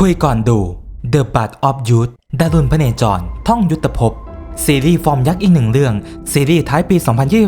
คุยก่อนดู The Bud of Youth ดารุณพเนจร ท่องยุทธภพ ซีรีส์ฟอร์มยักษ์อีกหนึ่งเรื่อง ซีรีส์ท้ายปี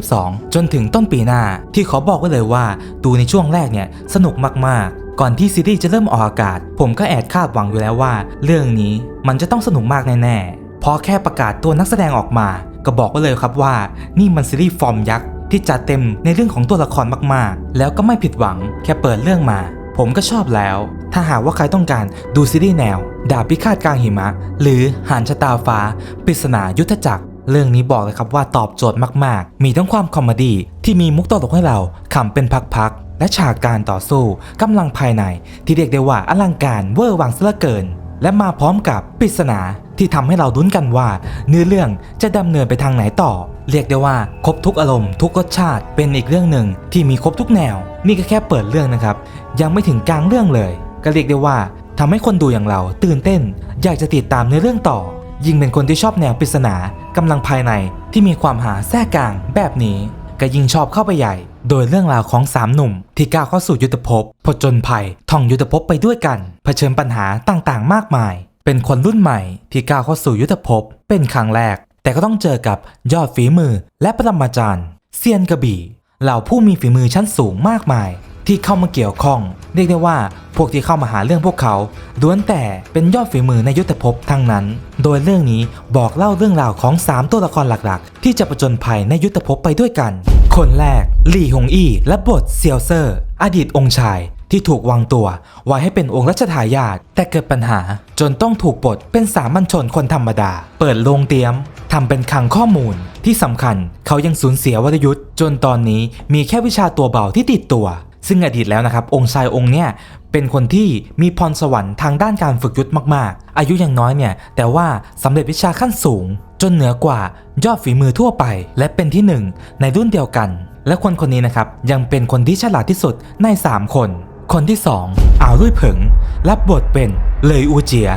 2022 จนถึงต้นปีหน้า ที่ขอบอกไว้เลยว่า ดูในช่วงแรกเนี่ย สนุกมากๆ ก่อนที่ซีรีส์จะเริ่มออกอากาศ ผมก็แอบคาดหวังอยู่แล้วว่า เรื่องนี้มันจะต้องสนุกมากแน่ๆ พอแค่ประกาศตัวนักแสดงออกมา ก็บอกไว้เลยครับว่า นี่มันซีรีส์ฟอร์มยักษ์ที่จัดเต็มในเรื่องของตัวละครมากๆ แล้วก็ไม่ผิดหวัง แค่เปิดเรื่องมา ผมก็ชอบแล้ว ถ้าหากว่าใครต้องการดูซีรีส์แนว ดาบพิฆาตกลางหิมะ หรือหานชะตาฟ้าปริศนายุทธจักร เรื่องนี้บอกเลยครับว่าตอบโจทย์มากๆ มีทั้งความคอมเมดี้ที่มีมุกตลกให้เราขำเป็นพักๆ และฉากการต่อสู้กำลังภายใน ที่เรียกได้ว่าอลังการเวอร์วังซะเหลือเกิน และมาพร้อมกับปริศนาที่ทำให้เราลุ้นกันว่า เนื้อเรื่องจะดำเนินไปทางไหนต่อ เรียกได้ว่าครบทุกอารมณ์ทุกรสชาติเป็นอีกเรื่องหนึ่งที่มีครบทุกแนว นี่ก็แค่เปิดเรื่องนะครับ ยังไม่ถึงกลางเรื่องเลย ก็เรียกได้ว่าทำให้คนดูอย่างเราตื่นเต้น อยากจะติดตามเนื้อเรื่องต่อ ยิ่งเป็นคนที่ชอบแนวปริศนากำลังภายในที่มีความหาแทรกกลางแบบนี้ ก็ยิ่งชอบเข้าไปใหญ่ โดยเรื่องราวของสามหนุ่ม ที่ก้าวเข้าสู่ยุทธภพผจญภัยท่องยุทธภพไปด้วยกันเผชิญปัญหาต่างๆ มากมาย เป็นคนรุ่นใหม่ที่ก้าวเข้าสู่ยุทธภพเป็นครั้งแรก แต่ก็ต้องเจอกับยอดฝีมือและปรมาจารย์เซียนกระบี่เหล่าผู้มีฝีมือชั้นสูงมากมาย ที่เข้ามาเกี่ยวข้อง เรียกได้ว่าพวกที่เข้ามาหาเรื่องพวกเขาล้วนแต่เป็นยอดฝีมือในยุทธภพทั้งนั้น โดยเรื่องนี้บอกเล่าเรื่องราวของ 3 ตัวละครหลักๆ ที่จะประจนภัยในยุทธภพไปด้วยกัน คนแรกลี่หงอี้และบทเซียวเซอร์ อดีตองค์ชายที่ถูกวางตัวไว้ให้เป็นองค์รัชทายาทแต่เกิดปัญหาจนต้องถูกปลดเป็นสามัญชนคนธรรมดา เปิดโรงเตรียมทำเป็นคลังข้อมูล ที่สำคัญเขายังสูญเสียวรยุทธ์จนตอนนี้มีแค่วิชาตัวเบาที่ติดตัว ซึ่งอดีตแล้วนะครับองค์ชายองค์เนี่ยเป็นคนที่มีพรสวรรค์ทางด้านการฝึกยุทธมากๆ อายุยังน้อยเนี่ยแต่ว่าสำเร็จวิชาขั้นสูง จนเหนือกว่ายอดฝีมือทั่วไป และเป็นที่หนึ่งในรุ่นเดียวกัน และคนคนนี้นะครับยังเป็นคนที่ฉลาดที่สุดใน 3 คน คนที่ 2อ่าวลุยเผิง รับบทเป็นเลยอูเจีย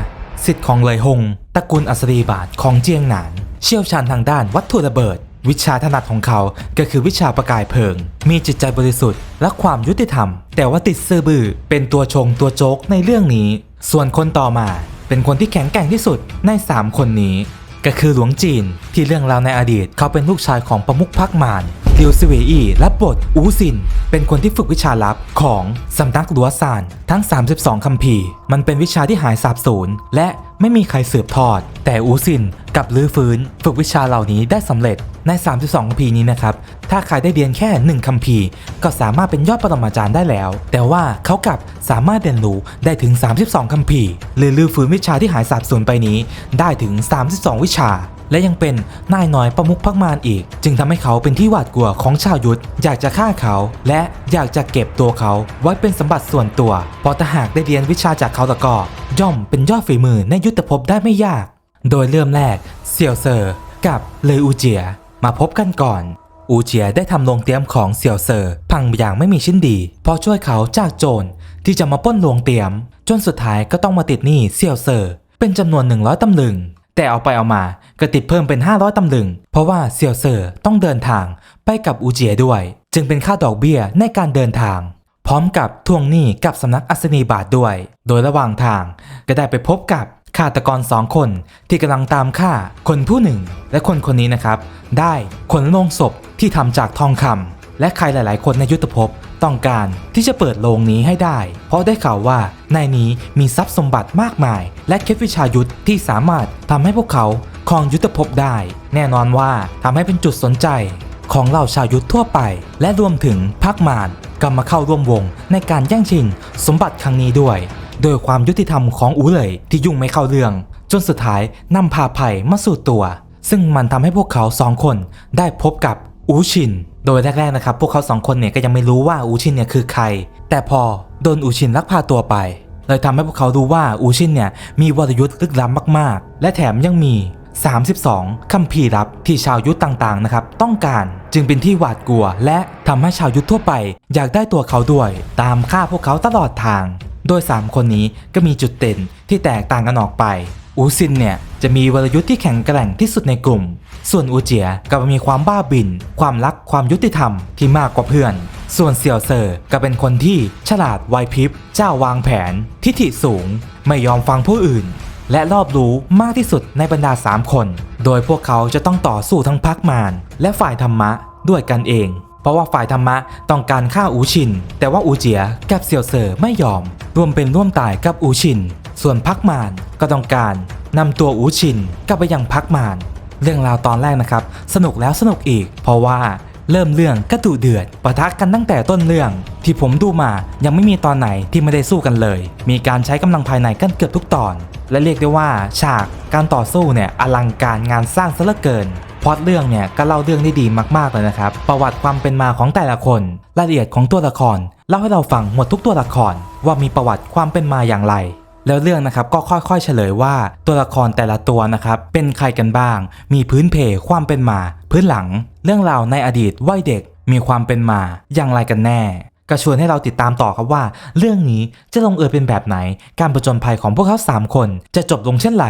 สิทธิ์ของเลยฮงตระกูลอัศรีบาทของเจียงหนาน เชี่ยวชาญทางด้านวัตถุระเบิด วิชาถนัดของเขาก็คือวิชาประกายเพลิง มีจิตใจบริสุทธิ์และความยุติธรรม แต่ว่าติดซื่อบือ้อเป็นตัวชงตัวโจ๊กในเรื่องนี้ ส่วนคนต่อมาเป็นคนที่แข็งแกร่งที่สุดใน 3 คนนี้ ก็คือหลวงจีนที่เรื่องราวในอดีต เขาเป็นลูกชายของประมุขพักมารลิวซเวอีและบทอูซิน เป็นคนที่ฝึกวิชาลับของสำนักลัวซานทั้ง 32 คัมภีร์ มันเป็นวิชาที่หายสาบสูญและไม่มีใครสืบทอด แต่อูซินกับลื้อฟื้น ฝึกวิชาเหล่านี้ได้สำเร็จใน 32 คัมภีร์นี้นะครับ ถ้าใครได้เรียนแค่ 1 คัมภีร์ ก็สามารถเป็นยอดปรมาจารย์ได้แล้ว แต่ว่าเขากลับสามารถเรียนรู้ได้ถึง 32 คัมภีร์หรือลื้อฟื้นวิชาที่หายสาบสูญไปนี้ ได้ถึง 32 วิชา และยังเป็นนายน้อยประมุขพักมารอีก จึงทำให้เขาเป็นที่หวาดกลัวของชาวยุทธอยากจะฆ่าเขา และอยากจะเก็บตัวเขาไว้เป็นสมบัติส่วนตัวเพราะถ้าหากได้เรียนวิชาจากเขาแล้วก็ย่อมเป็นยอดฝีมือในยุทธภพได้ไม่ยาก โดยเริ่มแรกเซียวเซอร์กับเลอูเจีย มาพบกันก่อนอูเจียได้ทำโรงเตียมของเซียวเซอร์พังอย่างไม่มีชิ้นดีพราะช่วยเขาจากโจรที่จะมาป้นโรงเตียม จนสุดท้ายก็ต้องมาติดหนี้เซียวเซอร์เป็นจำนวน 100ตำลึง แต่เอาไปเอามาก็ติดเพิ่มเป็น 500ตำลึง เพราะว่าเซียวเซอร์ต้องเดินทางไปกับอูเจียด้วย จึงเป็นค่าดอกเบี้ยในการเดินทาง พร้อมกับทวงหนี้กับสำนักอัศนีบาทด้วย โดยระหว่างทางก็ได้ไปพบกับฆาตกรสองคนที่กำลังตามฆ่าคนผู้หนึ่ง และคนคนนี้นะครับ ได้ขนลงศพที่ทำจากทองคำและใครหลาย ๆ คนในยุทธภพ ต้องการที่จะเปิดโลงนี้ให้ได้ เพราะได้ข่าวว่าในนี้มีทรัพย์สมบัติมากมาย และเคล็ดวิชายุทธที่สามารถทำให้พวกเขาครองยุทธภพได้ แน่นอนว่าทำให้เป็นจุดสนใจ ของเหล่าชาวยุทธทั่วไป และรวมถึงพรรคมารก็มาเข้าร่วมวงในการแย่งชิง สมบัติครั้งนี้ด้วย โดยความยุติธรรมของอูเลยที่ยุ่งไม่เข้าเรื่อง จนสุดท้ายนำพาภัยมาสู่ตัว ซึ่งมันทำให้พวกเขาสองคนได้พบกับ อูชิน โดยแรกๆนะครับพวกเขาสองคนเนี่ยก็ยังไม่รู้ว่าอูชินเนี่ยคือใคร แต่พอโดนอูชินลักพาตัวไปเลยทำให้พวกเขารู้ว่าอูชินเนี่ยมีวรยุทธ์ลึกล้ำมากๆ และแถมยังมี 32 คัมภีร์ลับที่ชาวยุทธต่างๆนะครับต้องการจึงเป็นที่หวาดกลัว และทำให้ชาวยุทธทั่วไป อยากได้ตัวเขาด้วย ตามฆ่าพวกเขาตลอดทาง โดย 3 คนนี้ก็มีจุดเด่นที่แตกต่างกันออกไป อูซินเนี่ยจะมีวรยุทธ์ที่แข็งแกร่งที่สุดในกลุ่ม ส่วนอูเจียก็มีความบ้าบิน ความรักความยุติธรรมที่มากกว่าเพื่อน ส่วนเสี่ยวเซอร์ก็เป็นคนที่ฉลาดไวพริบ เจ้าวางแผน ทิฐิสูง ไม่ยอมฟังผู้อื่น และรอบรู้มากที่สุดในบรรดา 3 คน โดยพวกเขาจะต้องต่อสู้ทั้งพักมารและฝ่ายธรรมะด้วยกันเอง เพราะว่าฝ่ายธรรมะต้องการฆ่าอูชิน แต่ว่าอูเจียกับเสี่ยวเซอร์ไม่ยอม รวมเป็นร่วมตายกับอูชิน ส่วนพักมารก็ต้องการนำตัวอูชินกลับไปยังพักมารเรื่องราวตอนแรกนะครับ สนุกแล้วสนุกอีก เพราะว่าเริ่มเรื่องก็ดุเดือดปะทะกันตั้งแต่ต้นเรื่อง ที่ผมดูมายังไม่มีตอนไหนที่ไม่ได้สู้กันเลย มีการใช้กำลังภายในกันเกือบทุกตอน และเรียกได้ว่าฉากการต่อสู้เนี่ยอลังการงานสร้างซะเหลือเกินพล็อตเรื่องเนี่ยก็เล่าเรื่องได้ดีมากๆเลยนะครับ ประวัติความเป็นมาของแต่ละคนรายละเอียดของตัวละครเล่าให้เราฟังหมดทุกตัวละครว่ามีประวัติความเป็นมาอย่างไร แล้วเรื่องนะครับก็ค่อยๆเฉลยว่าตัวละครแต่ละตัวนะครับเป็นใครกันบ้าง มีพื้นเพความเป็นมา พื้นหลัง เรื่องราวในอดีตวัยเด็กมีความเป็นมาอย่างไรกันแน่ก็ชวนให้เราติดตามต่อครับว่า เรื่องนี้จะลงเอยเป็นแบบไหน การประจนภัยของพวกเขา 3 คนจะจบลงเช่นไร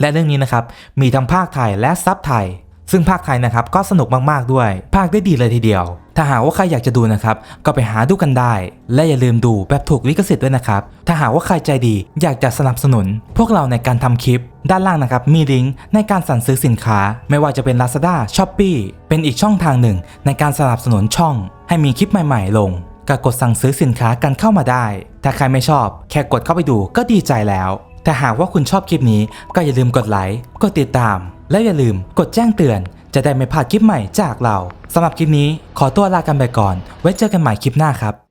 และเรื่องนี้นะครับมีทั้งภาคไทยและซับไทย ซึ่งภาคไทยนะครับก็สนุกมากๆด้วย ภาคได้ดีเลยทีเดียว ถ้าหากว่าใครอยากจะดูนะครับ ก็ไปหาดูกันได้ และอย่าลืมดูแบบถูกลิขสิทธิ์ด้วยนะครับ ถ้าหากว่าใครใจดีอยากจะสนับสนุน พวกเราในการทำคลิป ด้านล่างนะครับมีลิงก์ในการสั่งซื้อสินค้า ไม่ว่าจะเป็น Lazada, Shopee เป็นอีกช่องทางหนึ่ง ในการสนับสนุนช่อง ให้มีคลิปใหม่ ๆ ลงก็กดสั่งซื้อสินค้ากันเข้ามาได้ ถ้าใครไม่ชอบ แค่กดเข้าไปดูก็ดีใจแล้ว แต่หากว่าคุณชอบคลิปนี้ก็อย่าลืมกดไลค์ กดติดตาม และอย่าลืมกดแจ้งเตือน จะได้ไม่พลาดคลิปใหม่จากเราสำหรับคลิปนี้ขอตัวลากันไปก่อน ไว้เจอกันใหม่คลิปหน้าครับ